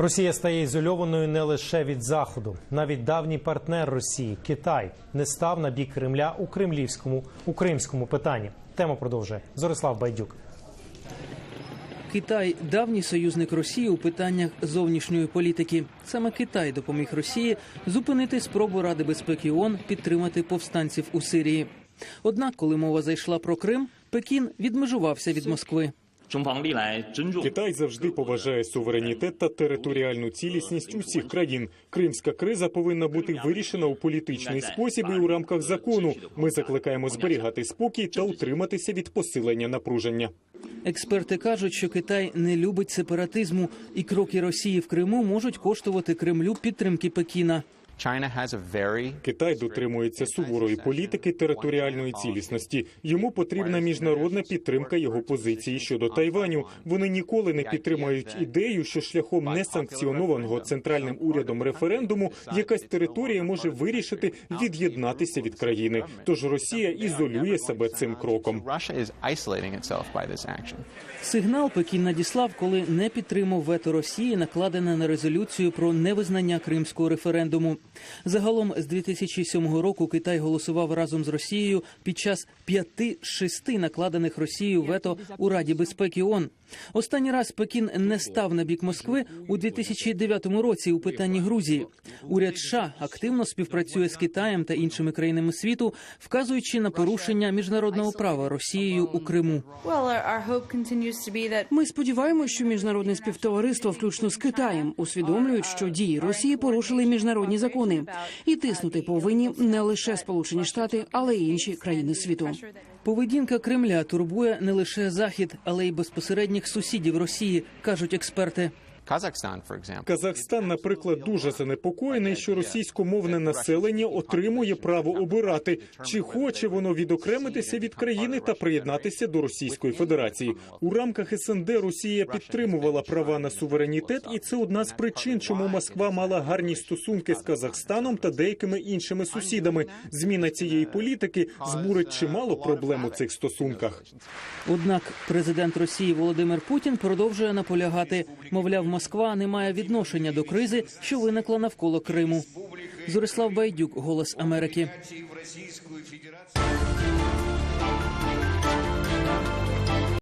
Росія стає ізольованою не лише від заходу. Навіть давній партнер Росії Китай не став на бік Кремля у кремлівському у кримському питанні. Тему продовжує Зорислав Байдюк. Китай давній союзник Росії у питаннях зовнішньої політики. Саме Китай допоміг Росії зупинити спробу Ради безпеки ООН підтримати повстанців у Сирії. Однак, коли мова зайшла про Крим, Пекін відмежувався від Москви. Китай завжди поважає суверенітет та територіальну цілісність усіх країн. Кримська криза повинна бути вирішена у політичний спосіб і у рамках закону. Ми закликаємо зберігати спокій та утриматися від посилення напруження. Експерти кажуть, що Китай не любить сепаратизму, і кроки Росії в Криму можуть коштувати Кремлю підтримки Пекіна. China has Китай дотримується суворої політики територіальної цілісності. Йому потрібна міжнародна підтримка його позиції щодо Тайваню. Вони ніколи не підтримають ідею, що шляхом несанкціонованого центральним урядом референдуму якась територія може вирішити від'єднатися від країни. Тож Росія ізолює себе цим кроком. Russia is isolating itself by this action. Сигнал Пекін надіслав, коли не підтримав вето Росії, накладене на резолюцію про невизнання кримського референдуму. Загалом з 2007 року Китай голосував разом з Росією під час п'яти-шести накладених Росією вето у Раді безпеки ООН. Останній раз Пекін не став на бік Москви у 2009 році у питанні Грузії. Уряд США активно співпрацює з Китаєм та іншими країнами світу, вказуючи на порушення міжнародного права Росією у Криму. Ми сподіваємося, що міжнародне співтовариство, включно з Китаєм, усвідомлюють, що дії Росії порушили міжнародні закони, і тиснути повинні не лише Сполучені Штати, але й інші країни світу. Поведінка Кремля турбує не лише Захід, але й безпосередніх сусідів Росії, кажуть експерти. Kazakhstan, for Казахстан, наприклад, дуже занепокоєний, що російськомовне населення отримує право обирати, чи хоче воно відокремитися від країни та приєднатися до Російської Федерації. У рамках СНД Росія підтримувала права на суверенітет, і це одна з причин, чому Москва мала гарні стосунки з Казахстаном та деякими іншими сусідами. Зміна цієї політики збурить чимало проблем у цих стосунках. Однак президент Росії Володимир Путін продовжує наполягати. Мовляв, Москва не має відношення до кризи, що виникла навколо Криму. Зорислав Байдюк, Голос Америки.